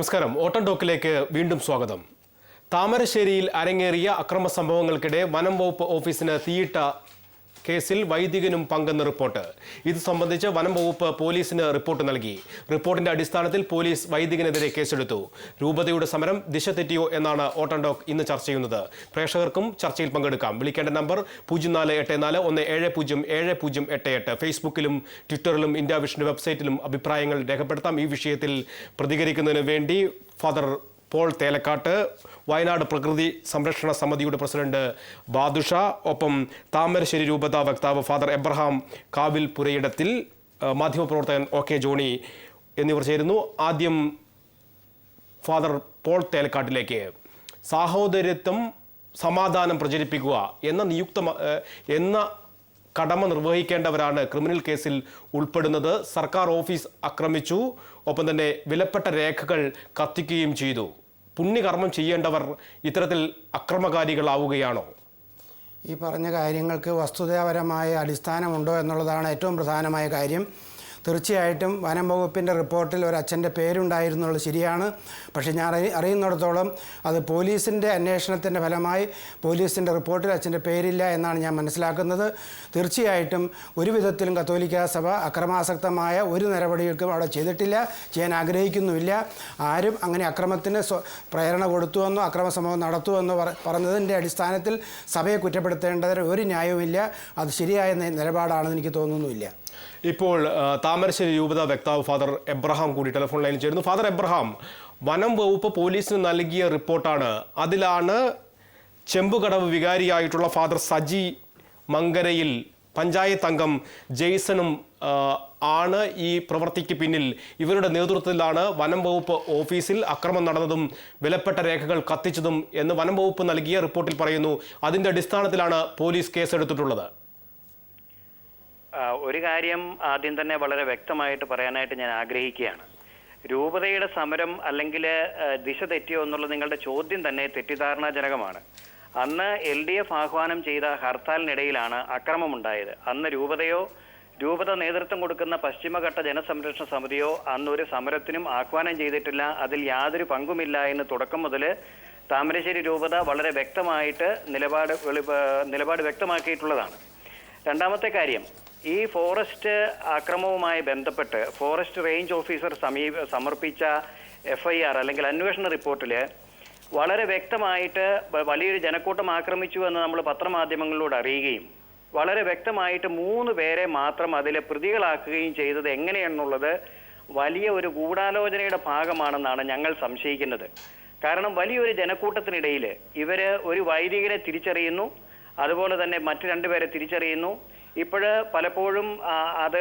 നമസ്കാരം. ഓട്ടം ടോക്കിലേക്ക് വീണ്ടും സ്വാഗതം. താമരശ്ശേരിയിൽ അരങ്ങേറിയ അക്രമ സംഭവങ്ങൾക്കിടെ വനം വകുപ്പ് ഓഫീസിന് തീയിട്ട കേസിൽ വൈദികനും പങ്കെന്ന റിപ്പോർട്ട്. ഇത് സംബന്ധിച്ച് വനം വകുപ്പ് പോലീസിന് റിപ്പോർട്ട് നൽകി. റിപ്പോർട്ടിന്റെ അടിസ്ഥാനത്തിൽ പോലീസ് വൈദികനെതിരെ കേസെടുത്തു. രൂപതയുടെ സമരം ദിശ തെറ്റിയോ എന്നാണ് ഓട്ടം ടോക്ക് ഇന്ന് ചർച്ച ചെയ്യുന്നത്. പ്രേക്ഷകർക്കും ചർച്ചയിൽ പങ്കെടുക്കാം. വിളിക്കേണ്ട നമ്പർ പൂജ്യം നാല് എട്ട് നാല് ഒന്ന് ഏഴ് പൂജ്യം ഏഴ് പൂജ്യം എട്ട് എട്ട്. ഫേസ്ബുക്കിലും ട്വിറ്ററിലും ഇന്ത്യ വെബ്സൈറ്റിലും അഭിപ്രായങ്ങൾ രേഖപ്പെടുത്താം. ഈ വിഷയത്തിൽ പ്രതികരിക്കുന്നതിന് വേണ്ടി ഫാദർ പോൾ തേലക്കാട്ട് വയനാട് പ്രകൃതി സംരക്ഷണ സമിതിയുടെ പ്രസിഡന്റ് ബാദുഷ ഒപ്പം താമരശ്ശേരി രൂപത വക്താവ് ഫാദർ എബ്രഹാം കാവിൽ പുരയിടത്തിൽ മാധ്യമപ്രവർത്തകൻ ഒ കെ ജോണി എന്നിവർ ചേരുന്നു. ആദ്യം ഫാദർ പോൾ തേലക്കാട്ടിലേക്ക്. സാഹോദര്യത്വം സമാധാനം പ്രചരിപ്പിക്കുക എന്ന നിയുക്ത എന്ന കടമ നിർവഹിക്കേണ്ടവരാണ് ക്രിമിനൽ കേസിൽ ഉൾപ്പെടുന്നത്. സർക്കാർ ഓഫീസ് ആക്രമിച്ചു. ഒപ്പം തന്നെ വിലപ്പെട്ട രേഖകൾ കത്തിക്കുകയും ചെയ്തു. പുണ്യകർമ്മം ചെയ്യേണ്ടവർ ഇത്തരത്തിൽ അക്രമകാരികളാവുകയാണോ? ഈ പറഞ്ഞ കാര്യങ്ങൾക്ക് വസ്തുതാപരമായ അടിസ്ഥാനമുണ്ടോ എന്നുള്ളതാണ് ഏറ്റവും പ്രധാനമായ കാര്യം. തീർച്ചയായിട്ടും വനം വകുപ്പിന്റെ റിപ്പോർട്ടിൽ ഒരു അച്ഛന്റെ പേരുണ്ടായിരുന്നുള്ളത് ശരിയാണ്. പക്ഷേ ഞാൻ അറിയുന്നിടത്തോളം അത് പോലീസിന്റെ അന്വേഷണത്തിന്റെ ഫലമായി പോലീസിന്റെ റിപ്പോർട്ടിൽ അച്ഛന്റെ പേരില്ല എന്നാണ് ഞാൻ മനസ്സിലാക്കുന്നത്. തീർച്ചയായിട്ടും ഒരു വിധത്തിലും കത്തോലിക്ക സഭ അക്രമാസക്തമായ ഒരു നടപടികൾക്കും അവിടെ ചെയ്തിട്ടില്ല ചെയ്യാൻ ആഗ്രഹിക്കുന്നുമില്ല. ആരും അങ്ങനെ അക്രമത്തിന് പ്രേരണ കൊടുത്തുവെന്നോ അക്രമ സംഭവം നടത്തുവെന്നോ പറഞ്ഞതിന്റെ അടിസ്ഥാനത്തിൽ സഭയെ കുറ്റപ്പെടുത്തേണ്ടതിന് ഒരു ന്യായവുമില്ല. അത് ശരിയായ നിലപാടാണെന്ന് എനിക്ക് തോന്നുന്നുമില്ല. ഇപ്പോൾ താമരശ്ശേരി രൂപത വക്താവ് ഫാദർ എബ്രഹാം കൂടി ടെലിഫോൺ ലൈനിൽ ചേരുന്നു. ഫാദർ എബ്രഹാം വനം വകുപ്പ് പോലീസിന് നൽകിയ റിപ്പോർട്ടാണ്. അതിലാണ് ചെമ്പുകടവ് വികാരിയായിട്ടുള്ള ഫാദർ സജി മങ്കരയിൽ പഞ്ചായത്ത് അംഗം ജെയ്സണും ആണ് ഈ പ്രവൃത്തിക്ക് പിന്നിൽ. ഇവരുടെ നേതൃത്വത്തിലാണ് വനം വകുപ്പ് ഓഫീസിൽ അക്രമം നടന്നതും വിലപ്പെട്ട രേഖകൾ കത്തിച്ചതും എന്ന് വനം വകുപ്പ് നൽകിയ റിപ്പോർട്ടിൽ പറയുന്നു. അതിന്റെ അടിസ്ഥാനത്തിലാണ് പോലീസ് കേസെടുത്തിട്ടുള്ളത്. ഒരു കാര്യം ആദ്യം തന്നെ വളരെ വ്യക്തമായിട്ട് പറയാനായിട്ട് ഞാൻ ആഗ്രഹിക്കുകയാണ്. രൂപതയുടെ സമരം അല്ലെങ്കിൽ ദിശ തെറ്റിയോ എന്നുള്ള നിങ്ങളുടെ ചോദ്യം തന്നെ തെറ്റിദ്ധാരണാജനകമാണ്. അന്ന് എൽ ഡി എഫ് ആഹ്വാനം ചെയ്ത ഹർത്താലിനിടയിലാണ് അക്രമമുണ്ടായത്. അന്ന് രൂപതയോ രൂപത നേതൃത്വം കൊടുക്കുന്ന പശ്ചിമഘട്ട ജനസംരക്ഷണ സമിതിയോ അന്ന് ഒരു സമരത്തിനും ആഹ്വാനം ചെയ്തിട്ടില്ല. അതിൽ യാതൊരു പങ്കുമില്ല എന്ന് തുടക്കം മുതൽ താമരശ്ശേരി രൂപത വളരെ വ്യക്തമായിട്ട് നിലപാട് നിലപാട് വ്യക്തമാക്കിയിട്ടുള്ളതാണ്. രണ്ടാമത്തെ കാര്യം ഈ ഫോറസ്റ്റ് അക്രമവുമായി ബന്ധപ്പെട്ട് ഫോറസ്റ്റ് റേഞ്ച് ഓഫീസർ സമീപ സമർപ്പിച്ച എഫ് ഐ ആർ അല്ലെങ്കിൽ അന്വേഷണ റിപ്പോർട്ടിൽ വളരെ വ്യക്തമായിട്ട് വലിയൊരു ജനക്കൂട്ടം ആക്രമിച്ചു എന്ന് നമ്മൾ പത്രമാധ്യമങ്ങളിലൂടെ അറിയുകയും വളരെ വ്യക്തമായിട്ട് മൂന്ന് പേരെ മാത്രം അതിൽ പ്രതികളാക്കുകയും ചെയ്തത് എങ്ങനെയാണെന്നുള്ളത് വലിയ ഒരു ഗൂഢാലോചനയുടെ ഭാഗമാണെന്നാണ് ഞങ്ങൾ സംശയിക്കുന്നത്. കാരണം വലിയൊരു ജനക്കൂട്ടത്തിനിടയിൽ ഇവർ ഒരു വൈദികരെ തിരിച്ചറിയുന്നു. അതുപോലെ തന്നെ മറ്റു രണ്ടുപേരെ തിരിച്ചറിയുന്നു. ഇപ്പോഴ് പലപ്പോഴും അത്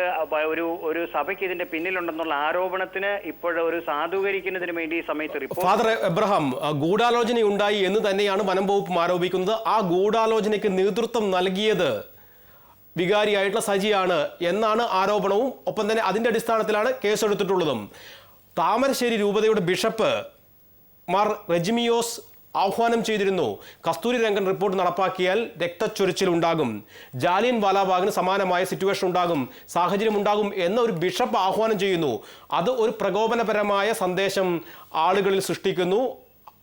ഒരു ഒരു സഭയ്ക്ക് ഇതിന്റെ പിന്നിലുണ്ടെന്നുള്ള ആരോപണത്തിന് ഇപ്പോഴ് ഒരു സാധൂകരിക്കുന്നതിന് വേണ്ടി ഈ സമയത്ത് റിപ്പോർട്ട് ഫാദർ എബ്രഹാം ഗൂഢാലോചന ഉണ്ടായി എന്ന് തന്നെയാണ് വനം വകുപ്പ് ആരോപിക്കുന്നത്. ആ ഗൂഢാലോചനയ്ക്ക് നേതൃത്വം നൽകിയത് വികാരിയായിട്ടുള്ള സജിയാണ് എന്നാണ് ആരോപണവും. ഒപ്പം തന്നെ അതിന്റെ അടിസ്ഥാനത്തിലാണ് കേസെടുത്തിട്ടുള്ളതും. താമരശ്ശേരി രൂപതയുടെ ബിഷപ്പ് മാർ റെജിമിയോസ് ആഹ്വാനം ചെയ്തിരുന്നു. കസ്തൂരി രംഗൻ റിപ്പോർട്ട് നടപ്പാക്കിയാൽ രക്തച്ചൊരിച്ചിൽ ഉണ്ടാകും. ജാലിയൻ വാലാബാഗിന് സമാനമായ സിറ്റുവേഷൻ ഉണ്ടാകും. സാഹചര്യം ഉണ്ടാകും എന്ന ഒരു ബിഷപ്പ് ആഹ്വാനം ചെയ്യുന്നു. അത് ഒരു പ്രകോപനപരമായ സന്ദേശം ആളുകളിൽ സൃഷ്ടിക്കുന്നു.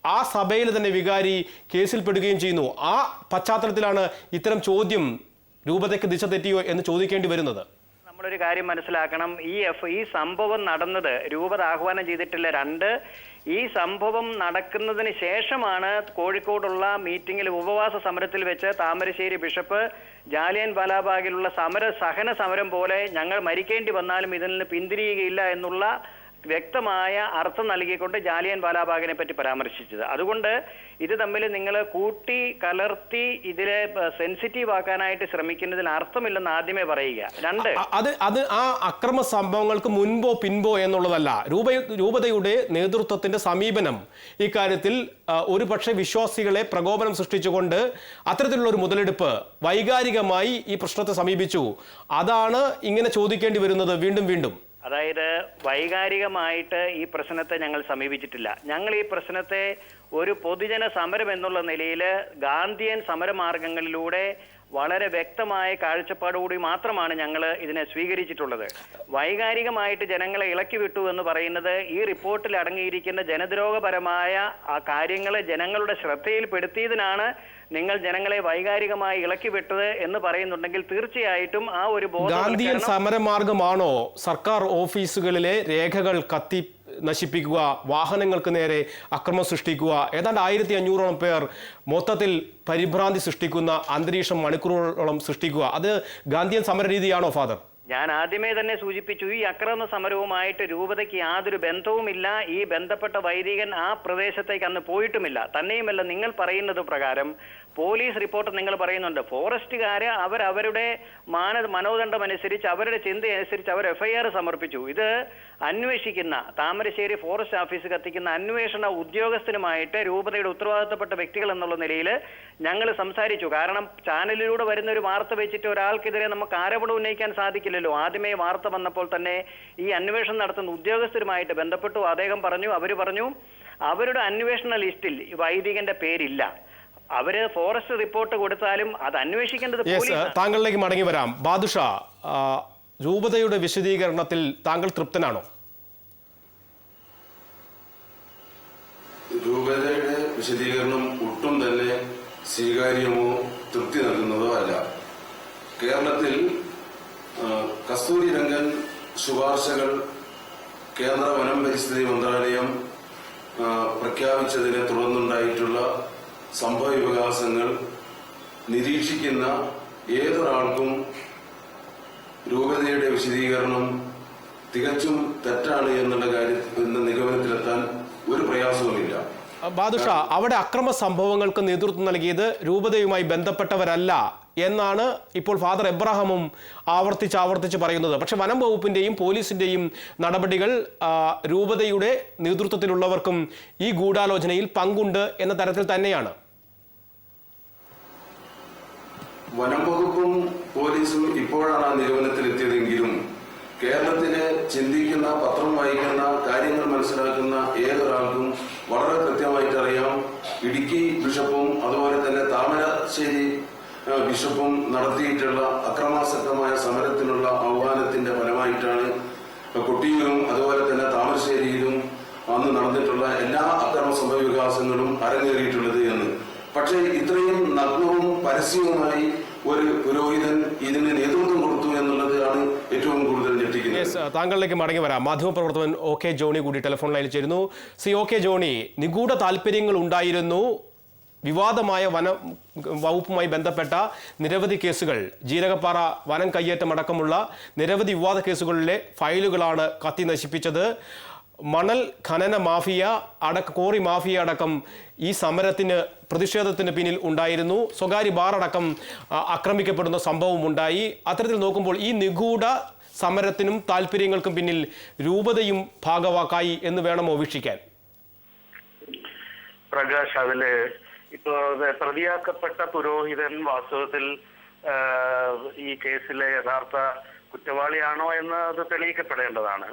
ആ സഭയിൽ തന്നെ വികാരി കേസിൽപ്പെടുകയും ചെയ്യുന്നു. ആ പശ്ചാത്തലത്തിലാണ് ഇത്തരം ചോദ്യം രൂപതയ്ക്ക് ദിശ തെറ്റിയോ എന്ന് ചോദിക്കേണ്ടി വരുന്നത്. നമ്മളൊരു കാര്യം മനസ്സിലാക്കണം. ഈ എഫ് ഈ സംഭവം നടന്നത് രൂപത ആഹ്വാനം ചെയ്തിട്ടുള്ള രണ്ട് ഈ സംഭവം നടക്കുന്നതിന് ശേഷമാണ് കോഴിക്കോടുള്ള മീറ്റിംഗിൽ ഉപവാസ സമരത്തിൽ വെച്ച് താമരശ്ശേരി ബിഷപ്പ് ജാലിയൻ ബാലാബാഗിലുള്ള സമര സഹന സമരം പോലെ ഞങ്ങൾ മരിക്കേണ്ടി വന്നാലും ഇതിൽ നിന്ന് പിന്തിരിയുകയില്ല എന്നുള്ള വ്യക്തമായ അർത്ഥം നൽകിക്കൊണ്ട് ജാലിയൻ വാലാബാഗിനെ പറ്റി പരാമർശിച്ചത്. അതുകൊണ്ട് ഇത് തമ്മിൽ നിങ്ങൾ കൂട്ടി കലർത്തി ഇതിലെ സെൻസിറ്റീവ് ആക്കാനായിട്ട് ശ്രമിക്കുന്നതിൽ അർത്ഥമില്ലെന്ന് ആദ്യമേ പറയുക. രണ്ട്. അത് അത് ആ അക്രമ സംഭവങ്ങൾക്ക് മുൻപോ പിൻപോ എന്നുള്ളതല്ല. രൂപ രൂപതയുടെ നേതൃത്വത്തിന്റെ സമീപനം. ഇക്കാര്യത്തിൽ ഒരു പക്ഷേ വിശ്വാസികളെ പ്രകോപനം സൃഷ്ടിച്ചുകൊണ്ട് അത്തരത്തിലുള്ള ഒരു മുതലെടുപ്പ് വൈകാരികമായി ഈ പ്രശ്നത്തെ സമീപിച്ചു. അതാണ് ഇങ്ങനെ ചോദിക്കേണ്ടി വരുന്നത്. വീണ്ടും വീണ്ടും. അതായത് വൈകാരികമായിട്ട് ഈ പ്രശ്നത്തെ ഞങ്ങൾ സമീപിച്ചിട്ടില്ല. ഞങ്ങൾ ഈ പ്രശ്നത്തെ ഒരു പൊതുജന സമരം എന്നുള്ള നിലയിൽ ഗാന്ധിയൻ സമരമാർഗങ്ങളിലൂടെ വളരെ വ്യക്തമായ കാഴ്ചപ്പാടുകൂടി മാത്രമാണ് ഞങ്ങൾ ഇതിനെ സ്വീകരിച്ചിട്ടുള്ളത്. വൈകാരികമായിട്ട് ജനങ്ങളെ ഇളക്കി വിട്ടു എന്ന് പറയുന്നത് ഈ റിപ്പോർട്ടിൽ അടങ്ങിയിരിക്കുന്ന ജനദ്രോഹപരമായ ആ കാര്യങ്ങളെ ജനങ്ങളുടെ ശ്രദ്ധയിൽപ്പെടുത്തിയതിനാണ് നിങ്ങൾ ജനങ്ങളെ വൈകാരികമായി ഇളക്കി വിട്ടത് എന്ന് പറയുന്നുണ്ടെങ്കിൽ തീർച്ചയായിട്ടും ആ ഒരു ഗാന്ധിയൻ സമരമാർഗമാണോ സർക്കാർ ഓഫീസുകളിലെ രേഖകൾ കത്തി നശിപ്പിക്കുക വാഹനങ്ങൾക്ക് നേരെ അക്രമം സൃഷ്ടിക്കുക? ഏതാണ്ട് ആയിരത്തി അഞ്ഞൂറോളം പേർ മൊത്തത്തിൽ പരിഭ്രാന്തി സൃഷ്ടിക്കുന്ന അന്തരീക്ഷം മണിക്കൂറുകളോളം സൃഷ്ടിക്കുക. അത് ഗാന്ധിയൻ സമര രീതിയാണോ ഫാദർ? ഞാൻ ആദ്യമേ തന്നെ സൂചിപ്പിച്ചു ഈ അക്രമ സമരവുമായിട്ട് രൂപതയ്ക്ക് യാതൊരു ബന്ധവുമില്ല. ഈ ബന്ധപ്പെട്ട വൈദികൻ ആ പ്രദേശത്തേക്ക് അന്ന് പോയിട്ടുമില്ല. തന്നെയുമല്ല നിങ്ങൾ പറയുന്നത് പ്രകാരം പോലീസ് റിപ്പോർട്ട് നിങ്ങൾ പറയുന്നുണ്ട്. ഫോറസ്റ്റുകാര് അവർ അവരുടെ മാന മനോദണ്ഡം അനുസരിച്ച് അവരുടെ ചിന്ത അനുസരിച്ച് അവർ എഫ്ഐആർ സമർപ്പിച്ചു. ഇത് അന്വേഷിക്കുന്ന താമരശ്ശേരി ഫോറസ്റ്റ് ഓഫീസ് കത്തിക്കുന്ന അന്വേഷണ ഉദ്യോഗസ്ഥനുമായിട്ട് രൂപതയുടെ ഉത്തരവാദിത്തപ്പെട്ട വ്യക്തികൾ എന്നുള്ള നിലയിൽ ഞങ്ങൾ സംസാരിച്ചു. കാരണം ചാനലിലൂടെ വരുന്ന ഒരു വാർത്ത വെച്ചിട്ട് ഒരാൾക്കെതിരെ നമുക്ക് ആരോപണം ഉന്നയിക്കാൻ സാധിക്കില്ലല്ലോ ആദ്യമേ വാർത്ത വന്നപ്പോൾ തന്നെ ഈ അന്വേഷണം നടത്തുന്ന ഉദ്യോഗസ്ഥരുമായിട്ട് ബന്ധപ്പെട്ടു. അദ്ദേഹം പറഞ്ഞു അവർ പറഞ്ഞു അവരുടെ അന്വേഷണ ലിസ്റ്റിൽ വൈദികന്റെ പേരില്ല. അവർ ഫോറസ്റ്റ് റിപ്പോർട്ട് കൊടുത്താലും അത് അന്വേഷിക്കേണ്ടത് താങ്കളിലേക്ക് മടങ്ങി വരാം. ബാദുഷ രൂപതയുടെ വിശദീകരണത്തിൽ താങ്കൾ തൃപ്തനാണോ? രൂപതയുടെ വിശദീകരണം ഒട്ടും തന്നെ സ്വീകാര്യമോ തൃപ്തി നൽകുന്നതോ അല്ല. കേരളത്തിൽ കസ്തൂരി രംഗൻ ശുപാർശകൾ കേന്ദ്ര വനം പരിസ്ഥിതി മന്ത്രാലയം പ്രഖ്യാപിച്ചതിനെ തുടർന്നുണ്ടായിട്ടുള്ള സംഭവ വികാസങ്ങൾ നിരീക്ഷിക്കുന്ന ഏതൊരാൾക്കും രൂപതയുടെ വിശദീകരണം തികച്ചും തെറ്റാണ് എന്നുള്ള കാര്യത്തിൽ നിഗമനത്തിലെത്താൻ ഒരു പ്രയാസവുമില്ല. ബാദുഷ അവിടെ അക്രമ സംഭവങ്ങൾക്ക് നേതൃത്വം നൽകിയത് രൂപതയുമായി ബന്ധപ്പെട്ടവരല്ല എന്നാണ് ഇപ്പോൾ ഫാദർ എബ്രഹാമും ആവർത്തിച്ച് ആവർത്തിച്ച് പറയുന്നത്. പക്ഷേ വനം വകുപ്പിന്റെയും പോലീസിന്റെയും നടപടികൾ രൂപതയുടെ നേതൃത്വത്തിലുള്ളവർക്കും ഈ ഗൂഢാലോചനയിൽ പങ്കുണ്ട് എന്ന തരത്തിൽ തന്നെയാണ്. വനം വകുപ്പും പോലീസും ഇപ്പോഴാണ് നിഗമനത്തിലെത്തിയതെങ്കിലും കേരളത്തിലെ ചിന്തിക്കുന്ന പത്രം വായിക്കുന്ന കാര്യങ്ങൾ മനസ്സിലാക്കുന്ന ഏതൊരാൾക്കും വളരെ കൃത്യമായിട്ട് അറിയാം ഇടുക്കി ബിഷപ്പും അതുപോലെ തന്നെ താമരശ്ശേരി ബിഷപ്പും നടത്തിയിട്ടുള്ള അക്രമാസക്തമായ സമരത്തിനുള്ള ആഹ്വാനത്തിന്റെ ഫലമായിട്ടാണ് കൊട്ടിയൂരും അതുപോലെ തന്നെ താമരശ്ശേരിയിലും അന്ന് നടന്നിട്ടുള്ള എല്ലാ അക്രമ സംഭവവികാസങ്ങളും അരങ്ങേറിയിട്ടുള്ളത് എന്ന്. പക്ഷേ ഇത്രയും നഗ്നവും പരസ്യവുമായി ഒരു പുരോഹിതൻ ഇതിന് നേതൃത്വം കൊടുത്തു എന്നുള്ളത് ആണ് ഏറ്റവും കൂടുതൽ ഞെട്ടിക്കുന്നത്. താങ്കളിലേക്ക് മടങ്ങി വരാം. മാധ്യമപ്രവർത്തകൻ ഒ കെ ജോണി കൂടി ടെലിഫോൺ ലൈനിൽ ചേരുന്നു. സി ഒ കെ ജോണി നിഗൂഢ താല്പര്യങ്ങൾ ഉണ്ടായിരുന്നു. വിവാദമായ വന വകുപ്പുമായി ബന്ധപ്പെട്ട നിരവധി കേസുകൾ ജീരകപ്പാറ വനം കയ്യേറ്റം അടക്കമുള്ള നിരവധി വിവാദ കേസുകളിലെ ഫയലുകളാണ് കത്തി നശിപ്പിച്ചത്. മണൽ ഖനന മാഫിയ അടക്ക കോറി മാഫിയ അടക്കം ഈ സമരത്തിന് പ്രതിഷേധത്തിന് പിന്നിൽ ഉണ്ടായിരുന്നു. സ്വകാര്യ ബാർ അടക്കം ആക്രമിക്കപ്പെടുന്ന സംഭവം ഉണ്ടായി. അത്തരത്തിൽ നോക്കുമ്പോൾ ഈ നിഗൂഢ സമരത്തിനും താല്പര്യങ്ങൾക്കും പിന്നിൽ രൂപതയും ഭാഗവാക്കായി എന്ന് വേണമോ വീക്ഷിക്കാൻ പ്രകാശ് അതിൽ ഇപ്പോ പ്രതിയാക്കപ്പെട്ട പുരോഹിതൻ വാസ്തവത്തിൽ ഈ കേസിലെ യഥാർത്ഥ കുറ്റവാളിയാണോ എന്ന് അത് തെളിയിക്കപ്പെടേണ്ടതാണ്.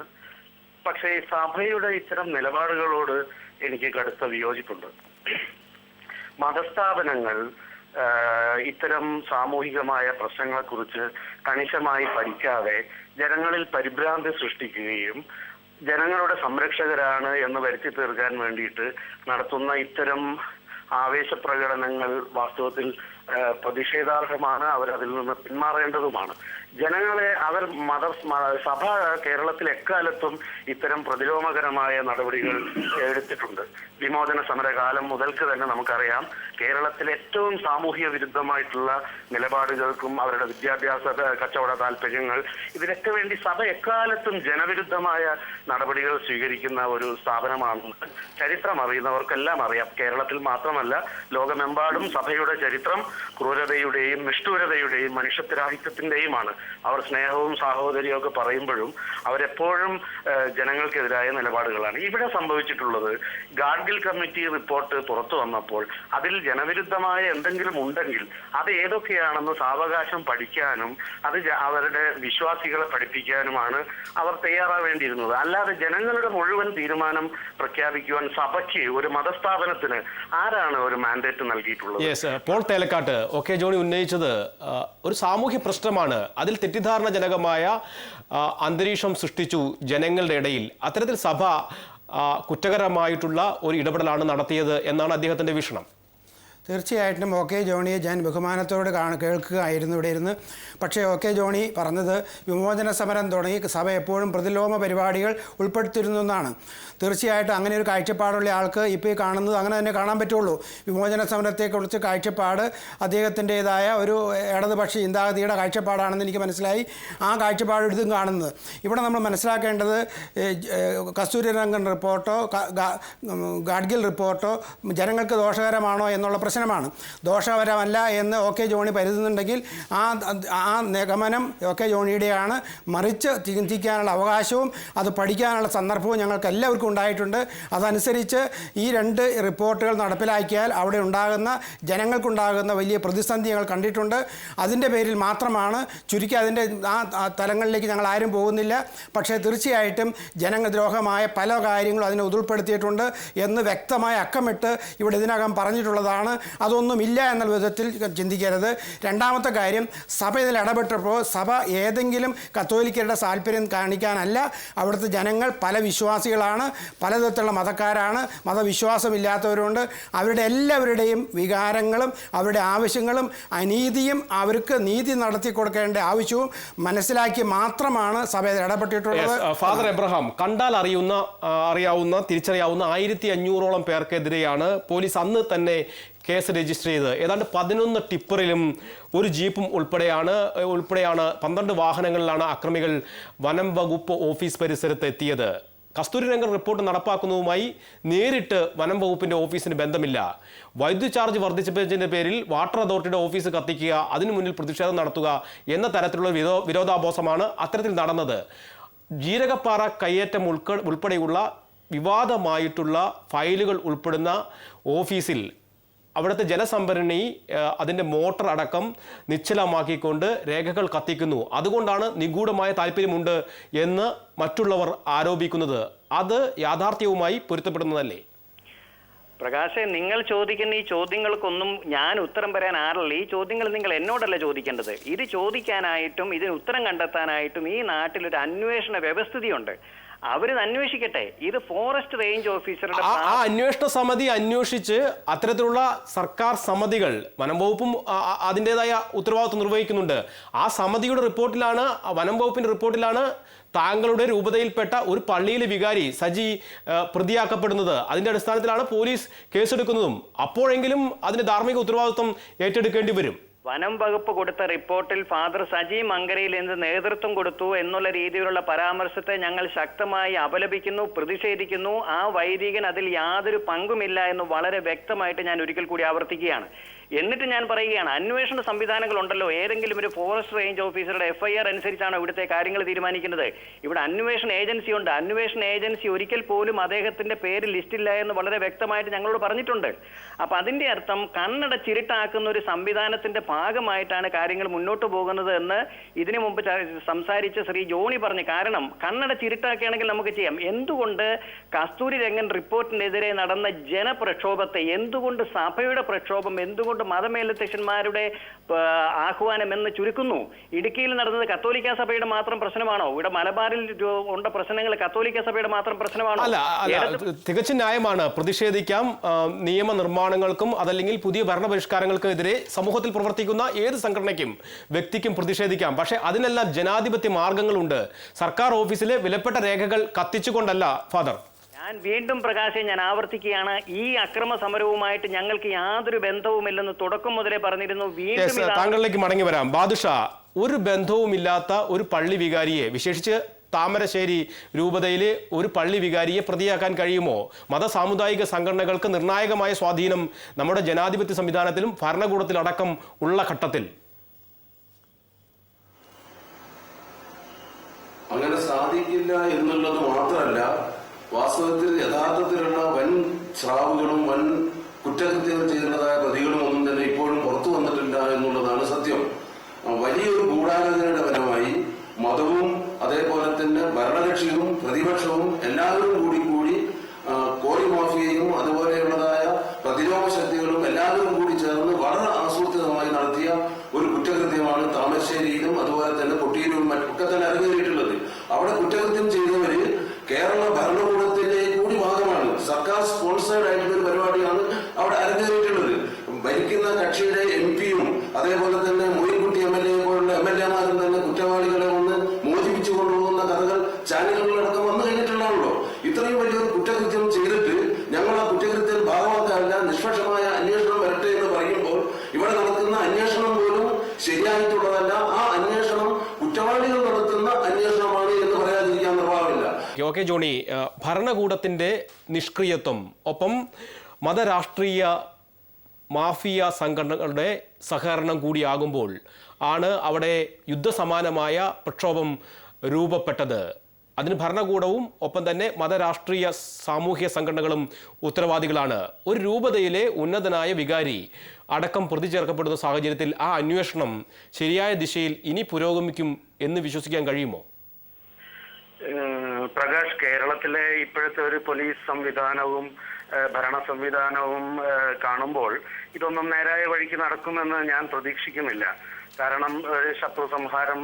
പക്ഷേ സഭയുടെ ഇത്തരം നിലപാടുകളോട് എനിക്ക് കടുത്ത വിയോജിപ്പുണ്ട്. മതസ്ഥാപനങ്ങൾ ഇത്തരം സാമൂഹികമായ പ്രശ്നങ്ങളെക്കുറിച്ച് കണിശമായി പഠിക്കാതെ ജനങ്ങളിൽ പരിഭ്രാന്തി സൃഷ്ടിക്കുകയും ജനങ്ങളുടെ സംരക്ഷകരാണ് എന്ന് വരുത്തി തീർക്കാൻ വേണ്ടിയിട്ട് നടത്തുന്ന ഇത്തരം ആവേശപ്രകടനങ്ങൾ വാസ്തവത്തിൽ പ്രതിഷേധാർഹമാണ്. അവർ അതിൽ നിന്ന് പിന്മാറേണ്ടതുമാണ്. ജനങ്ങളെ അവർ മത സഭ കേരളത്തിൽ എക്കാലത്തും ഇത്തരം പ്രതിലോമകരമായ നടപടികൾ എടുത്തിട്ടുണ്ട്. വിമോചന സമരകാലം മുതൽക്ക് തന്നെ നമുക്കറിയാം. കേരളത്തിൽ ഏറ്റവും സാമൂഹ്യ വിരുദ്ധമായിട്ടുള്ള നിലപാടുകൾക്കും അവരുടെ വിദ്യാഭ്യാസ കച്ചവട താല്പര്യങ്ങൾ ഇതിനൊക്കെ വേണ്ടി സഭ എക്കാലത്തും ജനവിരുദ്ധമായ നടപടികൾ സ്വീകരിക്കുന്ന ഒരു സ്ഥാപനമാണെന്ന് ചരിത്രം അറിയുന്നവർക്കെല്ലാം അറിയാം. കേരളത്തിൽ മാത്രമല്ല ലോകമെമ്പാടും സഭയുടെ ചരിത്രം ക്രൂരതയുടെയും നിഷ്ഠൂരതയുടെയും മനുഷ്യത്വരാഹിത്യത്തിന്റെയുമാണ് അവർ സ്നേഹവും സാഹോദര്യവും ഒക്കെ പറയുമ്പോഴും അവരെപ്പോഴും ജനങ്ങൾക്കെതിരായ നിലപാടുകളാണ്. ഇവിടെ സംഭവിച്ചിട്ടുള്ളത് ഗാഡ്ഗിൽ കമ്മിറ്റി റിപ്പോർട്ട് പുറത്തു വന്നപ്പോൾ അതിൽ ജനവിരുദ്ധമായ എന്തെങ്കിലും ഉണ്ടെങ്കിൽ അത് ഏതൊക്കെയാണെന്ന് സാവകാശം പഠിക്കാനും അത് അവരുടെ വിശ്വാസികളെ പഠിപ്പിക്കാനുമാണ് അവർ തയ്യാറാവേണ്ടിയിരുന്നത്. അല്ലാതെ ജനങ്ങളുടെ മുഴുവൻ തീരുമാനം പ്രഖ്യാപിക്കുവാൻ സഭയ്ക്ക് ഒരു മതസ്ഥാപനത്തിന് ആരാണ് ഒരു മാൻഡേറ്റ് നൽകിയിട്ടുള്ളത്? പോൾ തേലക്കാട്ട് ഒക്കെ ജോണി ഉന്നയിച്ചത് ഒരു സാമൂഹ്യ പ്രശ്നമാണ്. അതിൽ തെറ്റിദ്ധാരണജനകമായ അന്തരീക്ഷം സൃഷ്ടിച്ചു ജനങ്ങളുടെ ഇടയിൽ. അത്തരത്തിൽ സഭ കുറ്റകരമായിട്ടുള്ള ഒരു ഇടപെടലാണ് നടത്തിയത് എന്നാണ് അദ്ദേഹത്തിന്റെ വീക്ഷണം. തീർച്ചയായിട്ടും ഒ കെ ജോണിയെ ഞാൻ ബഹുമാനത്തോട് കാണ കേൾക്കുകയായിരുന്നു ഇവിടെ ഇരുന്ന്. പക്ഷേ ഒ കെ ജോണി പറഞ്ഞത് വിമോചന സമരം തുടങ്ങി സഭ എപ്പോഴും പ്രതിലോമ പരിപാടികൾ ഉൾപ്പെടുത്തിയിരുന്നു എന്നാണ്. തീർച്ചയായിട്ടും അങ്ങനെ ഒരു കാഴ്ചപ്പാടുള്ള ആൾക്ക് ഇപ്പോൾ ഈ കാണുന്നത് അങ്ങനെ തന്നെ കാണാൻ പറ്റുള്ളൂ. വിമോചന സമരത്തെക്കുറിച്ച് കാഴ്ചപ്പാട് അദ്ദേഹത്തിന്റെതായ ഒരു ഇടതുപക്ഷ ചിന്താഗതിയുടെ കാഴ്ചപ്പാടാണെന്ന് എനിക്ക് മനസ്സിലായി. ആ കാഴ്ചപ്പാട് എടുത്തും കാണുന്നത്. ഇവിടെ നമ്മൾ മനസ്സിലാക്കേണ്ടത് കസ്തൂരി രംഗൻ റിപ്പോർട്ടോ ഗാഡ്ഗിൽ റിപ്പോർട്ടോ ജനങ്ങൾക്ക് ദോഷകരമാണോ എന്നുള്ള പ്രശ്നമാണ് ദോഷകരമല്ല എന്ന് ഒ കെ ജോണി പരുതുന്നുണ്ടെങ്കിൽ ആ ആ നിഗമനം ഒ കെ ജോണിയുടെയാണ്. മറിച്ച് ചിന്തിക്കാനുള്ള അവകാശവും അത് പഠിക്കാനുള്ള സന്ദർഭവും ഞങ്ങൾക്ക് എല്ലാവർക്കും ഉണ്ടായിട്ടുണ്ട്. അതനുസരിച്ച് ഈ രണ്ട് റിപ്പോർട്ടുകൾ നടപ്പിലാക്കിയാൽ അവിടെ ഉണ്ടാകുന്ന ജനങ്ങൾക്കുണ്ടാകുന്ന വലിയ പ്രതിസന്ധി ഞങ്ങൾ കണ്ടിട്ടുണ്ട്. അതിന്റെ പേരിൽ മാത്രമാണ് ചുരുക്കി അതിന്റെ ആ തലങ്ങളിലേക്ക് ഞങ്ങൾ ആരും പോകുന്നില്ല. പക്ഷേ തീർച്ചയായിട്ടും ജനദ്രോഹമായ പല കാര്യങ്ങളും അതിനെ ഉൾപ്പെടുത്തിയിട്ടുണ്ട് എന്ന് വ്യക്തമായ അക്കമിട്ട് ഇവിടെ ഇതിനകം പറഞ്ഞിട്ടുള്ളതാണ്. അതൊന്നുമില്ല എന്ന വിധത്തിൽ ചിന്തിക്കരുത്. രണ്ടാമത്തെ കാര്യം സഭ ഇതിൽ ഇടപെട്ടപ്പോൾ സഭ ഏതെങ്കിലും കത്തോലിക്കരുടെ താല്പര്യം കാണിക്കാനല്ല അവിടുത്തെ ജനങ്ങൾ പല വിശ്വാസികളാണ് പലതരത്തിലുള്ള മതക്കാരാണ് മതവിശ്വാസമില്ലാത്തവരുണ്ട്. അവരുടെ എല്ലാവരുടെയും വികാരങ്ങളും അവരുടെ ആവശ്യങ്ങളും അനീതിയും അവർക്ക് നീതി നടത്തി കൊടുക്കേണ്ട ആവശ്യവും മനസ്സിലാക്കി മാത്രമാണ് സഭ ഇടപെട്ടിട്ടുള്ളത്. Uh, ഫാദർ എബ്രഹാം കണ്ടാൽ അറിയുന്ന അറിയാവുന്ന തിരിച്ചറിയാവുന്ന ആയിരത്തി അഞ്ഞൂറോളം പേർക്കെതിരെയാണ് പോലീസ് അന്ന് തന്നെ കേസ് രജിസ്റ്റർ ചെയ്തത് ഏതാണ്ട് പതിനൊന്ന് ടിപ്പറിലും ഒരു ജീപ്പും ഉൾപ്പെടെയാണ് ഉൾപ്പെടെയാണ് പന്ത്രണ്ട് വാഹനങ്ങളിലാണ് അക്രമികൾ വനം വകുപ്പ് ഓഫീസ് പരിസരത്ത് എത്തിയത് കസ്തൂരി രംഗൻ റിപ്പോർട്ട് നടപ്പാക്കുന്നതുമായി നേരിട്ട് വനം വകുപ്പിന്റെ ഓഫീസിന് ബന്ധമില്ല. വൈദ്യുതി ചാർജ് വർദ്ധിച്ചതിന്റെ പേരിൽ വാട്ടർ അതോറിറ്റിയുടെ ഓഫീസ് കത്തിക്കുക അതിനു മുന്നിൽ പ്രതിഷേധം നടത്തുക എന്ന തരത്തിലുള്ള വിരോ വിരോധാഭാസമാണ് അത്തരത്തിൽ നടന്നത്. ജീരകപ്പാറ കയ്യേറ്റം ഉൾക്ക ഉൾപ്പെടെയുള്ള വിവാദമായിട്ടുള്ള ഫയലുകൾ ഉൾപ്പെടുന്ന ഓഫീസിൽ അവിടുത്തെ ജലസംഭരണി അതിന്റെ മോട്ടർ അടക്കം നിശ്ചലമാക്കിക്കൊണ്ട് രേഖകൾ കത്തിക്കുന്നു. അതുകൊണ്ടാണ് നിഗൂഢമായ താല്പര്യമുണ്ട് എന്ന് മറ്റുള്ളവർ ആരോപിക്കുന്നത്. അത് യാഥാർത്ഥ്യവുമായി പൊരുത്തപ്പെടുന്നതല്ലേ? പ്രകാശെ നിങ്ങൾ ചോദിക്കുന്ന ഈ ചോദ്യങ്ങൾക്കൊന്നും ഞാൻ ഉത്തരം പറയാൻ ആരല്ല ഈ ചോദ്യങ്ങൾ നിങ്ങൾ എന്നോടല്ല ചോദിക്കേണ്ടത്? ഇത് ചോദിക്കാനായിട്ടും ഇതിന് ഉത്തരം കണ്ടെത്താനായിട്ടും ഈ നാട്ടിൽ ഒരു അന്വേഷണ വ്യവസ്ഥിതിയുണ്ട്. അവരിത് അന്വേഷിക്കട്ടെ. ഇത് ഫോറസ്റ്റ് റേഞ്ച് ഓഫീസറുടെ ആ അന്വേഷണ സമിതി അന്വേഷിച്ച് അത്തരത്തിലുള്ള സർക്കാർ സമിതികൾ വനം വകുപ്പും അതിന്റെതായ ഉത്തരവാദിത്വം നിർവഹിക്കുന്നുണ്ട്. ആ സമിതിയുടെ റിപ്പോർട്ടിലാണ് വനം വകുപ്പിന്റെ റിപ്പോർട്ടിലാണ് താങ്കളുടെ രൂപതയിൽപ്പെട്ട ഒരു പള്ളിയിലെ വികാരി സജി പ്രതിയാക്കപ്പെടുന്നത്. അതിന്റെ അടിസ്ഥാനത്തിലാണ് പോലീസ് കേസെടുക്കുന്നതും. അപ്പോഴെങ്കിലും അതിന് ധാർമ്മിക ഉത്തരവാദിത്വം ഏറ്റെടുക്കേണ്ടി വരും. വനം വകുപ്പ് കൊടുത്ത റിപ്പോർട്ടിൽ ഫാദർ സജി മങ്കരയിൽ എന്ത് നേതൃത്വം കൊടുത്തു എന്നുള്ള രീതിയിലുള്ള പരാമർശത്തെ ഞങ്ങൾ ശക്തമായി അപലപിക്കുന്നു പ്രതിഷേധിക്കുന്നു. ആ വൈദികൻ അതിൽ യാതൊരു പങ്കുമില്ല എന്ന് വളരെ വ്യക്തമായിട്ട് ഞാൻ ഒരിക്കൽ കൂടി ആവർത്തിക്കുകയാണ്. എന്നിട്ട് ഞാൻ പറയുകയാണ് അന്വേഷണ സംവിധാനങ്ങൾ ഉണ്ടല്ലോ ഏതെങ്കിലും ഒരു ഫോറസ്റ്റ് റേഞ്ച് ഓഫീസറുടെ എഫ്ഐആർ അനുസരിച്ചാണ് ഇവിടുത്തെ കാര്യങ്ങൾ തീരുമാനിക്കുന്നത്? ഇവിടെ അന്വേഷണ ഏജൻസി ഉണ്ട്. അന്വേഷണ ഏജൻസി ഒരിക്കൽ പോലും അദ്ദേഹത്തിന്റെ പേര് ലിസ്റ്റില്ല എന്ന് വളരെ വ്യക്തമായിട്ട് ഞങ്ങളോട് പറഞ്ഞിട്ടുണ്ട്. അപ്പൊ അതിന്റെ അർത്ഥം കണ്ണട ചിരിട്ടാക്കുന്ന ഒരു സംവിധാനത്തിന്റെ ഭാഗമായിട്ടാണ് കാര്യങ്ങൾ മുന്നോട്ട് പോകുന്നത് എന്ന് ഇതിനു മുമ്പ് സംസാരിച്ച ശ്രീ ജോണി പറഞ്ഞു കാരണം കണ്ണട ചിരിട്ടാക്കുകയാണെങ്കിൽ നമുക്ക് ചെയ്യാം. എന്തുകൊണ്ട് കസ്തൂരി രംഗൻ റിപ്പോർട്ടിനെതിരെ നടന്ന ജനപ്രക്ഷോഭത്തെ എന്തുകൊണ്ട് സഭയുടെ പ്രക്ഷോഭം എന്തുകൊണ്ട് മതമേലധ്യക്ഷന്മാരുടെ ആഹ്വാനം എന്ന് ചുരുക്കുന്നു. ഇടുക്കിയിൽ നടന്നത് കത്തോലിക്ക സഭയുടെ മാത്രം പ്രശ്നമാണോ? ഇവിടെ മലബാറിൽ ഉണ്ട പ്രശ്നങ്ങൾ കത്തോലിക്ക സഭയുടെ മാത്രം പ്രശ്നമാണോ? അല്ല തികച്ചും ന്യായമാണ്. പ്രതിഷേധിക്കാം നിയമ നിർമ്മാണങ്ങൾക്കും അതല്ലെങ്കിൽ പുതിയ ഭരണപരിഷ്കാരങ്ങൾക്കും എതിരെ സമൂഹത്തിൽ പ്രവർത്തിക്കുന്ന ഏത് സംഘടനയ്ക്കും വ്യക്തിക്കും പ്രതിഷേധിക്കാം. പക്ഷേ അതിനെല്ലാം ജനാധിപത്യ മാർഗങ്ങളുണ്ട്. സർക്കാർ ഓഫീസിലെ വിലപ്പെട്ട രേഖകൾ കത്തിച്ചുകൊണ്ടല്ല ഫാദർ. ഞാൻ വീണ്ടും പ്രകാശം ഞാൻ ആവർത്തിക്കുകയാണ്. ഈ അക്രമ സമരവുമായിട്ട് ഞങ്ങൾക്ക് യാതൊരു ബന്ധവുമില്ലെന്ന് തുടക്കം മുതലേ പറഞ്ഞിരുന്നു. വീണ്ടും താങ്കളിലേക്ക് മടങ്ങി വരാം. ബാദുഷ ഒരു ബന്ധവുമില്ലാത്ത ഒരു പള്ളി വികാരിയെ വിശേഷിച്ച് താമരശ്ശേരി രൂപതയിലെ ഒരു പള്ളി വികാരിയെ പ്രതിയാക്കാൻ കഴിയുമോ? മത സാമുദായിക സംഘടനകൾക്ക് നിർണായകമായ സ്വാധീനം നമ്മുടെ ജനാധിപത്യ സംവിധാനത്തിലും ഭരണകൂടത്തിലടക്കം ഉള്ള ഘട്ടത്തിൽ. അങ്ങനെ സാധിക്കില്ല എന്നുള്ളത് മാത്രമല്ല വാസ്തവത്തിൽ യഥാർത്ഥത്തിലുള്ള വൻ സ്രാവുകളും വൻ കുറ്റകൃത്യങ്ങൾ ചെയ്യുന്നതായ പ്രതികളും ഒന്നും തന്നെ ഇപ്പോഴും പുറത്തു വന്നിട്ടില്ല എന്നുള്ളതാണ് സത്യം. വലിയൊരു ഗൂഢാലോചനയുടെ ഫലമായി മതവും അതേപോലെ തന്നെ ഭരണകക്ഷിയും പ്രതിപക്ഷവും എല്ലാവരും കൂടി കൂടി കോഴി മാഫിയയും അതുപോലെയുള്ളതായ പ്രതിരോധ ശക്തികളും എല്ലാവരും കൂടി ചേർന്ന് വളരെ ആസൂത്രിതമായി നടത്തിയ ഒരു കുറ്റകൃത്യമാണ് താമരശ്ശേരിയിലും അതുപോലെ തന്നെ കൊട്ടിയിലും മറ്റൊക്കെ തന്നെ അരങ്ങേറിയിട്ടുള്ളത്. അവിടെ കുറ്റകൃത്യം ചെയ്തവര് കേരള ഭരണകൂടത്തിന്റെ ജോണി ഭരണകൂടത്തിന്റെ നിഷ്ക്രിയത്വം ഒപ്പം മതരാഷ്ട്രീയ മാഫിയ സംഘടനകളുടെ സഹകരണം കൂടിയാകുമ്പോൾ ആണ് അവിടെ യുദ്ധസമാനമായ പ്രക്ഷോഭം രൂപപ്പെട്ടത്. അതിന് ഭരണകൂടവും ഒപ്പം തന്നെ മതരാഷ്ട്രീയ സാമൂഹ്യ സംഘടനകളും ഉത്തരവാദികളാണ്. ഒരു രൂപതയിലെ ഉന്നതനായ വികാരി അടക്കം പ്രതി ചേർക്കപ്പെടുന്ന സാഹചര്യത്തിൽ ആ അന്വേഷണം ശരിയായ ദിശയിൽ ഇനി പുരോഗമിക്കും എന്ന് വിശ്വസിക്കാൻ കഴിയുമോ? പ്രകാശ് കേരളത്തിലെ ഇപ്പോഴത്തെ ഒരു പോലീസ് സംവിധാനവും ഭരണ സംവിധാനവും കാണുമ്പോൾ ഇതൊന്നും നേരായ വഴിക്ക് നടക്കുമെന്ന് ഞാൻ പ്രതീക്ഷിക്കുന്നില്ല. കാരണം ഒരു ശത്രു സംഹാരം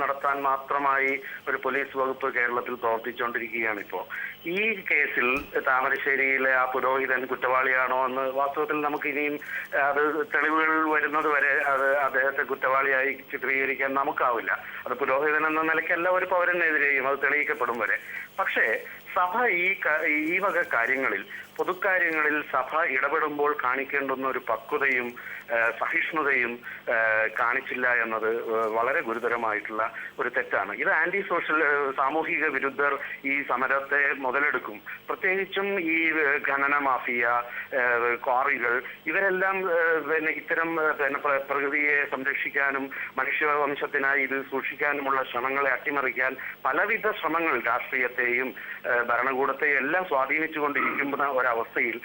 നടത്താൻ മാത്രമായി ഒരു പോലീസ് വകുപ്പ് കേരളത്തിൽ പ്രവർത്തിച്ചുകൊണ്ടിരിക്കുകയാണ് ഇപ്പോൾ ഈ കേസിൽ താമരശ്ശേരിയിലെ ആ പുരോഹിതൻ കുറ്റവാളിയാണോ എന്ന് വാസ്തവത്തിൽ നമുക്ക് ഇനിയും അത് തെളിവുകൾ വരുന്നത് വരെ അത് അദ്ദേഹത്തെ കുറ്റവാളിയായി ചിത്രീകരിക്കാൻ നമുക്കാവില്ല. അത് പുരോഹിതൻ എന്ന നിലയ്ക്കല്ല ഒരു പൗരനെതിരെയും അത് തെളിയിക്കപ്പെടും വരെ. പക്ഷേ സഭ ഈ ഈ വക കാര്യങ്ങളിൽ പൊതുക്കാര്യങ്ങളിൽ സഭ ഇടപെടുമ്പോൾ കാണിക്കേണ്ടുന്ന ഒരു പക്വതയും സഹിഷ്ണുതയും കാണിച്ചില്ല എന്നത് വളരെ ഗുരുതരമായിട്ടുള്ള ഒരു തെറ്റാണ്. ഇത് ആന്റി സോഷ്യൽ സാമൂഹിക വിരുദ്ധർ ഈ സമരത്തെ മുതലെടുക്കും. പ്രത്യേകിച്ചും ഈ ഖനന മാഫിയ ക്വാറികൾ ഇവരെല്ലാം പിന്നെ ഇത്തരം പിന്നെ പ്രകൃതിയെ സംരക്ഷിക്കാനും മനുഷ്യവംശത്തിനായി ഇത് സൂക്ഷിക്കാനുമുള്ള ശ്രമങ്ങളെ അട്ടിമറിക്കാൻ പലവിധ ശ്രമങ്ങൾ രാഷ്ട്രീയത്തെയും ഭരണകൂടത്തെയും എല്ലാം സ്വാധീനിച്ചുകൊണ്ടിരിക്കുന്ന ഒരവസ്ഥയിൽ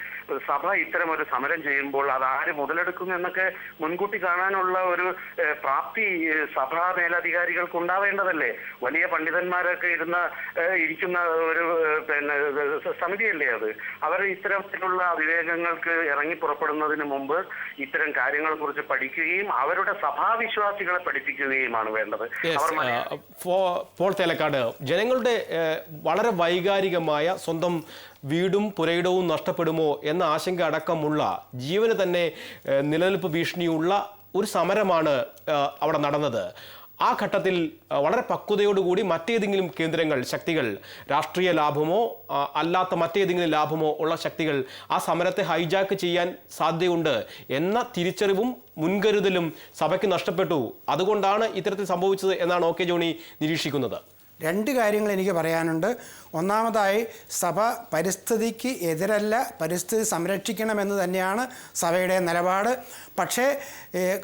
സഭ ഇത്തരം ഒരു സമരം ചെയ്യുമ്പോൾ അത് ആര് മുതലെടുക്കും എന്നൊക്കെ മുൻകൂട്ടി കാണാനുള്ള ഒരു പ്രാപ്തി സഭാ മേലധികാരികൾക്ക് ഉണ്ടാവേണ്ടതല്ലേ? വലിയ പണ്ഡിതന്മാരൊക്കെ ഇരുന്ന ഇരിക്കുന്ന ഒരു പിന്നെ സമിതിയല്ലേ അത്? അവർ ഇത്തരത്തിലുള്ള വിവേകങ്ങൾക്ക് ഇറങ്ങി പുറപ്പെടുന്നതിന് മുമ്പ് ഇത്തരം കാര്യങ്ങളെ കുറിച്ച് പഠിക്കുകയും അവരുടെ സഭാവിശ്വാസികളെ പഠിപ്പിക്കുകയുമാണ് വേണ്ടത്. പോൾ തേലക്കാട് ജനങ്ങളുടെ വളരെ വൈകാരികമായ സ്വന്തം വീടും പുരയിടവും നഷ്ടപ്പെടുമോ എന്ന ആശങ്ക അടക്കമുള്ള ജീവന് തന്നെ നിലനിൽപ്പ് ഭീഷണിയുള്ള ഒരു സമരമാണ് അവിടെ നടന്നത്. ആ ഘട്ടത്തിൽ വളരെ പക്വതയോടുകൂടി മറ്റേതെങ്കിലും കേന്ദ്രങ്ങൾ ശക്തികൾ രാഷ്ട്രീയ ലാഭമോ അല്ലാത്ത മറ്റേതെങ്കിലും ലാഭമോ ഉള്ള ശക്തികൾ ആ സമരത്തെ ഹൈജാക്ക് ചെയ്യാൻ സാധ്യതയുണ്ട് എന്ന തിരിച്ചറിവും മുൻകരുതലും സഭയ്ക്ക് നഷ്ടപ്പെട്ടു. അതുകൊണ്ടാണ് ഇത്തരത്തിൽ സംഭവിച്ചത് എന്നാണ് ഒ കെ ജോണി നിരീക്ഷിക്കുന്നത്. രണ്ട് കാര്യങ്ങൾ എനിക്ക് പറയാനുണ്ട്. ഒന്നാമതായി സഭ പരിസ്ഥിതിക്ക് എതിരല്ല പരിസ്ഥിതി സംരക്ഷിക്കണമെന്ന് തന്നെയാണ് സഭയുടെ നിലപാട്. പക്ഷേ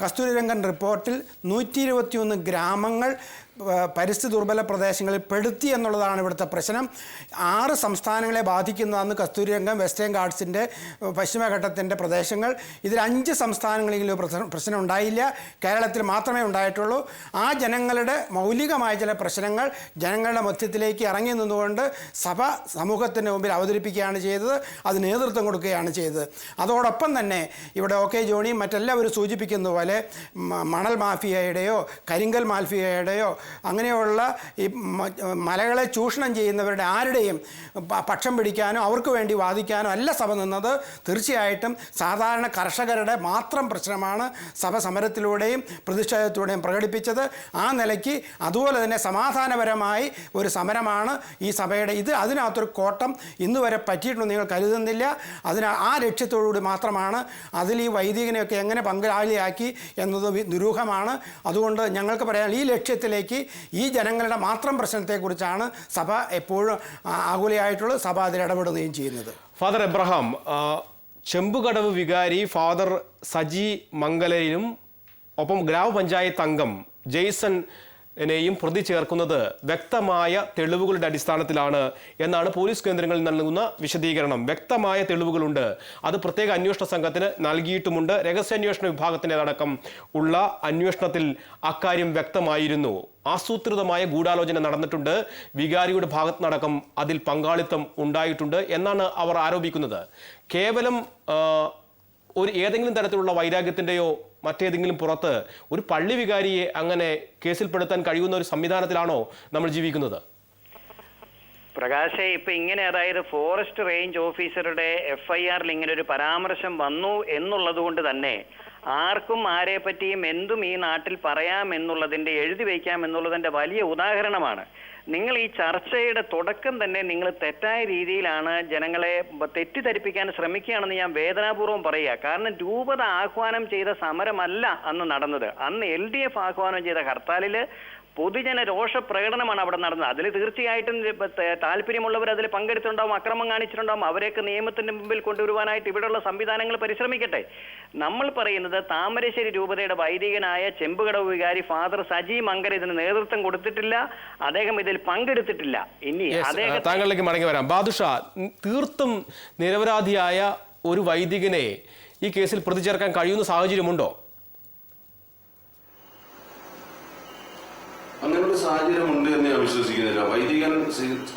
കസ്തൂരിരംഗൻ റിപ്പോർട്ടിൽ നൂറ്റി ഗ്രാമങ്ങൾ പരിസ്ഥിതി ദുർബല പ്രദേശങ്ങളിൽ പെടുത്തി എന്നുള്ളതാണ് ഇവിടുത്തെ പ്രശ്നം. ആറ് സംസ്ഥാനങ്ങളെ ബാധിക്കുന്നതാണ് കസ്തൂരിരംഗം വെസ്റ്റേൺ ഗാർഡ്സിന്റെ പശ്ചിമഘട്ടത്തിന്റെ പ്രദേശങ്ങൾ. ഇതിൽ അഞ്ച് സംസ്ഥാനങ്ങളെങ്കിലും പ്രശ്നം ഉണ്ടായില്ല. കേരളത്തിൽ മാത്രമേ ഉണ്ടായിട്ടുള്ളൂ. ആ ജനങ്ങളുടെ മൗലികമായ ചില പ്രശ്നങ്ങൾ ജനങ്ങളുടെ മധ്യത്തിലേക്ക് ഇറങ്ങി നിന്നുകൊണ്ട് സഭ സമൂഹത്തിന്റെ മുമ്പിൽ അവതരിപ്പിക്കുകയാണ് ചെയ്തത്. അത് നേതൃത്വം കൊടുക്കുകയാണ് ചെയ്തത്. അതോടൊപ്പം തന്നെ ഇവിടെ ഒ കെ ജോണിയും മറ്റെല്ലാവരും സൂചിപ്പിക്കുന്ന പോലെ മണൽ മാഫിയയുടെയോ കരിങ്കൽ മാഫിയയുടെയോ അങ്ങനെയുള്ള ഈ മലകളെ ചൂഷണം ചെയ്യുന്നവരുടെ ആരുടെയും പക്ഷം പിടിക്കാനോ അവർക്ക് വേണ്ടി വാദിക്കാനോ അല്ല സഭ നിന്നത്. തീർച്ചയായിട്ടും സാധാരണ കർഷകരുടെ മാത്രം പ്രശ്നമാണ് സഭ സമരത്തിലൂടെയും പ്രതിഷേധത്തിലൂടെയും പ്രകടിപ്പിച്ചത്. ആ നിലയ്ക്ക് അതുപോലെ തന്നെ സമാധാനപരമായി ഒരു സമരമാണ് ഈ സഭയുടെ. ഇത് അതിനകത്തൊരു കോട്ടം ഇന്ന് വരെ പറ്റിയിട്ടുണ്ടെന്ന് നിങ്ങൾ കരുതുന്നില്ല. അതിന് ആ ലക്ഷ്യത്തോടുകൂടി മാത്രമാണ് അതിൽ ഈ വൈദികനെയൊക്കെ എങ്ങനെ പങ്കാളിയാക്കി എന്നത് ദുരൂഹമാണ്. അതുകൊണ്ട് ഞങ്ങൾക്ക് പറയാൻ ഈ ലക്ഷ്യത്തിലേക്ക് ഈ ജനങ്ങളുടെ മാത്രം പ്രശ്നത്തെക്കുറിച്ചാണ് സഭ എപ്പോഴും ആകുലയായിട്ടുള്ള സഭ അതിൽ ഇടപെടുകയും ചെയ്യുന്നത്. ഫാദർ എബ്രഹാം ചെമ്പുകടവ് വികാരി ഫാദർ സജി മംഗലയിലും ഒപ്പം ഗ്രാമപഞ്ചായത്ത് അംഗം ജെയ്സൺ നെയും പ്രതി ചേർക്കുന്നത് വ്യക്തമായ തെളിവുകളുടെ അടിസ്ഥാനത്തിലാണ് എന്നാണ് പോലീസ് കേന്ദ്രങ്ങളിൽ നൽകുന്ന വിശദീകരണം. വ്യക്തമായ തെളിവുകളുണ്ട്. അത് പ്രത്യേക അന്വേഷണ സംഘത്തിന് നൽകിയിട്ടുമുണ്ട്. രഹസ്യാന്വേഷണ വിഭാഗത്തിന്റെതടക്കം ഉള്ള അന്വേഷണത്തിൽ അക്കാര്യം വ്യക്തമായിരുന്നു. ആസൂത്രിതമായ ഗൂഢാലോചന നടന്നിട്ടുണ്ട്. വികാരിയുടെ ഭാഗത്തുനിന്നടക്കം അതിൽ പങ്കാളിത്തം ഉണ്ടായിട്ടുണ്ട് എന്നാണ് അവർ ആരോപിക്കുന്നത്. കേവലം ഒരു ഏതെങ്കിലും തരത്തിലുള്ള വൈരാഗ്യത്തിന്റെയോ മറ്റേതെങ്കിലും പുറത്ത് ഒരു പള്ളി വികാരിയെ അങ്ങനെ കേസിൽപ്പെടുത്താൻ കഴിയുന്ന ഒരു സംവിധാനത്തിലാണോ നമ്മൾ ജീവിക്കുന്നത്? പ്രകാശെ ഇപ്പൊ ഇങ്ങനെ അതായത് ഫോറസ്റ്റ് റേഞ്ച് ഓഫീസറുടെ എഫ് ഐ ആറിൽ ഇങ്ങനെ ഒരു പരാമർശം വന്നു എന്നുള്ളത് കൊണ്ട് തന്നെ ആർക്കും ആരെ പറ്റിയും എന്തും ഈ നാട്ടിൽ പറയാം എന്നുള്ളതിന്റെ എഴുതി വയ്ക്കാം എന്നുള്ളതിന്റെ വലിയ ഉദാഹരണമാണ്. നിങ്ങൾ ഈ ചർച്ചയുടെ തുടക്കം തന്നെ നിങ്ങൾ തെറ്റായ രീതിയിലാണ് ജനങ്ങളെ തെറ്റിദ്ധരിപ്പിക്കാൻ ശ്രമിക്കുകയാണെന്ന് ഞാൻ വേദനാപൂർവം പറയുക. കാരണം രൂപത ആഹ്വാനം ചെയ്ത സമരമല്ല അന്ന് നടന്നത്. അന്ന് എൽ ഡി എഫ് ആഹ്വാനം ചെയ്ത ഹർത്താലിൽ പൊതുജന രോഷ പ്രകടനമാണ് അവിടെ നടന്നത്. അതിൽ തീർച്ചയായിട്ടും താല്പര്യമുള്ളവർ അതിൽ പങ്കെടുത്തിട്ടുണ്ടാവും അക്രമം കാണിച്ചിട്ടുണ്ടാവും. അവരെയൊക്കെ നിയമത്തിന്റെ മുമ്പിൽ കൊണ്ടുവരുവാനായിട്ട് ഇവിടെയുള്ള സംവിധാനങ്ങൾ പരിശ്രമിക്കട്ടെ. നമ്മൾ പറയുന്നത് താമരശ്ശേരി രൂപതയുടെ വൈദികനായ ചെമ്പുകടവ് വികാരി ഫാദർ സജി മങ്കർ ഇതിന് നേതൃത്വം കൊടുത്തിട്ടില്ല. അദ്ദേഹം ഇതിൽ പങ്കെടുത്തിട്ടില്ല. ഇനി അദ്ദേഹം താങ്കളിലേക്ക് മടങ്ങി വരാം. ബാദുഷ തീർത്തും നിരപരാധിയായ ഒരു വൈദികനെ ഈ കേസിൽ പ്രതി ചേർക്കാൻ കഴിയുന്ന സാഹചര്യമുണ്ടോ അങ്ങനെ ഒരു സാഹചര്യം ഉണ്ട് എന്ന് ഞാൻ വിശ്വസിക്കുന്നില്ല. വൈദികൻ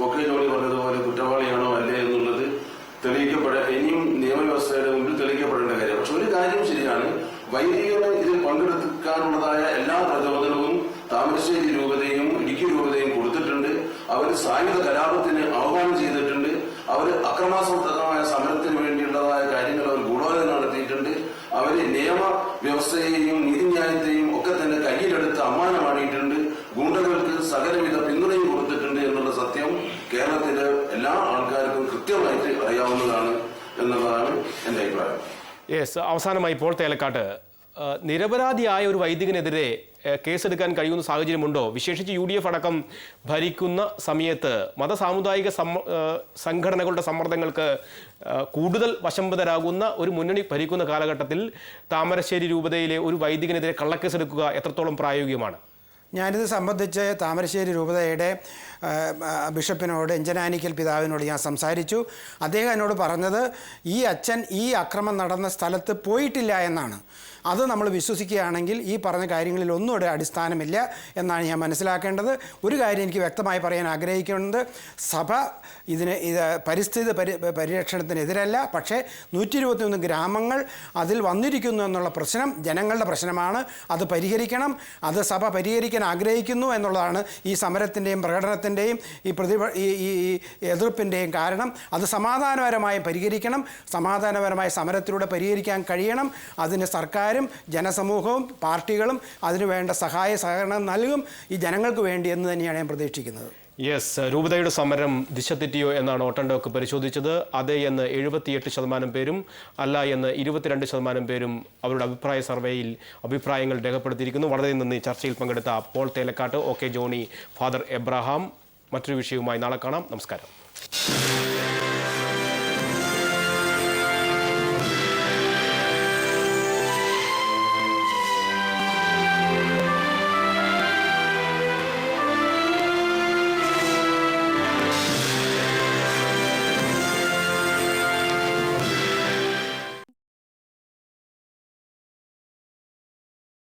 ഒക്കെ ജോലി പറഞ്ഞതുപോലെ കുറ്റവാളിയാണോ അല്ലേ എന്നുള്ളത് തെളിയിക്കപ്പെട ഇനിയും നിയമവ്യവസ്ഥയുടെ മുമ്പിൽ തെളിയിക്കപ്പെടേണ്ട കാര്യം. പക്ഷെ ഒരു കാര്യം ശരിയാണ്. വൈദികന് ഇതിൽ പങ്കെടുക്കാനുള്ളതായ എല്ലാ പ്രചോദനവും താമരശ്ശേരി രൂപതയും ഇടുക്കി രൂപതയും കൊടുത്തിട്ടുണ്ട്. അവർ സായുധ കലാപത്തിന് ആഹ്വാനം ചെയ്തിട്ടുണ്ട്. അവർ അക്രമാസക്തമായ സമരത്തിന് വേണ്ടിയുള്ളതായ കാര്യങ്ങൾ അവർ ഗൂഢാലോചന നടത്തിയിട്ടുണ്ട്. അവർ നിയമ വ്യവസ്ഥയെയും നീതിന്യായത്തെയും ഒക്കെ തന്നെ കയ്യിലെടുത്ത് അമ്മാനമാണ് ഗുണ്ടകൾക്ക് സകലവിധ പിന്തുണയും കൊടുത്തിട്ടുണ്ട് എന്നുള്ള സത്യം കേരളത്തിലെ എല്ലാ ആൾക്കാർക്കും കൃത്യമായിട്ട് അറിയാവുന്നതാണ് എന്നുള്ളതാണ് എന്റെ അഭിപ്രായം യെസ് അവസാനമായി ഇപ്പോൾ തേലക്കാട്ട്. നിരപരാധിയായ ഒരു വൈദികനെതിരെ കേസെടുക്കാൻ കഴിയുന്ന സാഹചര്യമുണ്ടോ? വിശേഷിച്ച് യു ഡി എഫ് അടക്കം ഭരിക്കുന്ന സമയത്ത് മത സാമുദായിക സംഘടനകളുടെ സമ്മർദ്ദങ്ങൾക്ക് കൂടുതൽ വശംബദരാകുന്ന ഒരു മുന്നണി ഭരിക്കുന്ന കാലഘട്ടത്തിൽ താമരശ്ശേരി രൂപതയിലെ ഒരു വൈദികനെതിരെ കള്ളക്കേസെടുക്കുക എത്രത്തോളം പ്രായോഗികമാണ്? ഞാനിത് സംബന്ധിച്ച് താമരശ്ശേരി രൂപതയുടെ ബിഷപ്പിനോട് എഞ്ചനാനിക്കൽ പിതാവിനോട് ഞാൻ സംസാരിച്ചു. അദ്ദേഹം എന്നോട് പറഞ്ഞത് ഈ അച്ഛൻ ഈ അക്രമം നടന്ന സ്ഥലത്ത് പോയിട്ടില്ല എന്നാണ്. അത് നമ്മൾ വിശ്വസിക്കുകയാണെങ്കിൽ ഈ പറഞ്ഞ കാര്യങ്ങളിൽ ഒന്നും ഇവിടെ അടിസ്ഥാനമില്ല എന്നാണ് ഞാൻ മനസ്സിലാക്കേണ്ടത്. ഒരു കാര്യം എനിക്ക് വ്യക്തമായി പറയാൻ ആഗ്രഹിക്കുന്നത് സഭ ഇതിന് ഇത് പരിസ്ഥിതി പരി പരിരക്ഷണത്തിനെതിരല്ല. പക്ഷേ നൂറ്റി ഇരുപത്തിയൊന്ന് ഗ്രാമങ്ങൾ അതിൽ വന്നിരിക്കുന്നു എന്നുള്ള പ്രശ്നം ജനങ്ങളുടെ പ്രശ്നമാണ്. അത് പരിഹരിക്കണം. അത് സഭ പരിഹരിക്കാൻ ആഗ്രഹിക്കുന്നു എന്നുള്ളതാണ് ഈ സമരത്തിന്റെയും പ്രകടനത്തിന്റെയും ഈ പ്രതിഭ ഈ ഈ എതിർപ്പിന്റെയും കാരണം. അത് സമാധാനപരമായി പരിഹരിക്കണം. സമാധാനപരമായ സമരത്തിലൂടെ പരിഹരിക്കാൻ കഴിയണം. അതിന് സർക്കാരും ജനസമൂഹവും പാർട്ടികളും അതിനു വേണ്ട സഹായ സഹകരണം നൽകും ഈ ജനങ്ങൾക്ക് വേണ്ടി എന്ന് തന്നെയാണ് ഞാൻ പ്രതീക്ഷിക്കുന്നത്. യെസ് രൂപതയുടെ സമരം ദിശ തെറ്റിയോ എന്നാണ് ഓട്ടൻഡോക്ക് പരിശോധിച്ചത്. അതെ എന്ന് എഴുപത്തിയെട്ട് ശതമാനം പേരും അല്ല എന്ന് ഇരുപത്തിരണ്ട് ശതമാനം പേരും അവരുടെ അഭിപ്രായ സർവേയിൽ അഭിപ്രായങ്ങൾ രേഖപ്പെടുത്തിയിരിക്കുന്നു. വളരെ നന്ദി. ചർച്ചയിൽ പങ്കെടുത്ത Paul Thelakkat O K Johny father Abraham. മറ്റൊരു വിഷയവുമായി നാളെ കാണാം. നമസ്കാരം.